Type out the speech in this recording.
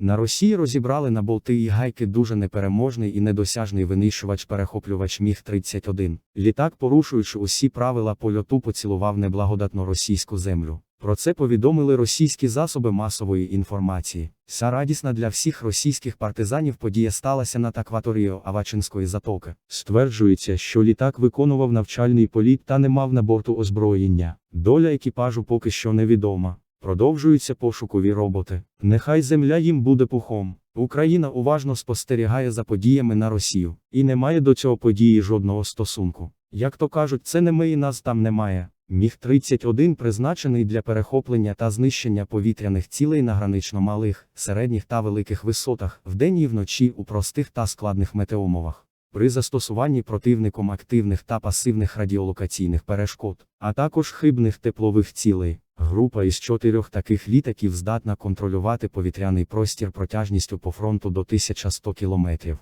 На Росії розібрали на болти і гайки дуже непереможний і недосяжний винищувач-перехоплювач Міг-31. Літак, порушуючи усі правила польоту, поцілував неблагодатну російську землю. Про це повідомили російські засоби масової інформації. Ця радісна для всіх російських партизанів подія сталася над акваторією Авачинської затоки. Стверджується, що літак виконував навчальний політ та не мав на борту озброєння. Доля екіпажу поки що невідома. Продовжуються пошукові роботи. Нехай земля їм буде пухом. Україна уважно спостерігає за подіями на Росію і не має до цього події жодного стосунку. Як то кажуть, це не ми і нас там немає. Міг 31 призначений для перехоплення та знищення повітряних цілей на гранично малих, середніх та великих висотах, вдень і вночі у простих та складних метеомовах. При застосуванні противником активних та пасивних радіолокаційних перешкод, а також хибних теплових цілей. Група із чотирьох таких літаків здатна контролювати повітряний простір протяжністю по фронту до 1100 кілометрів.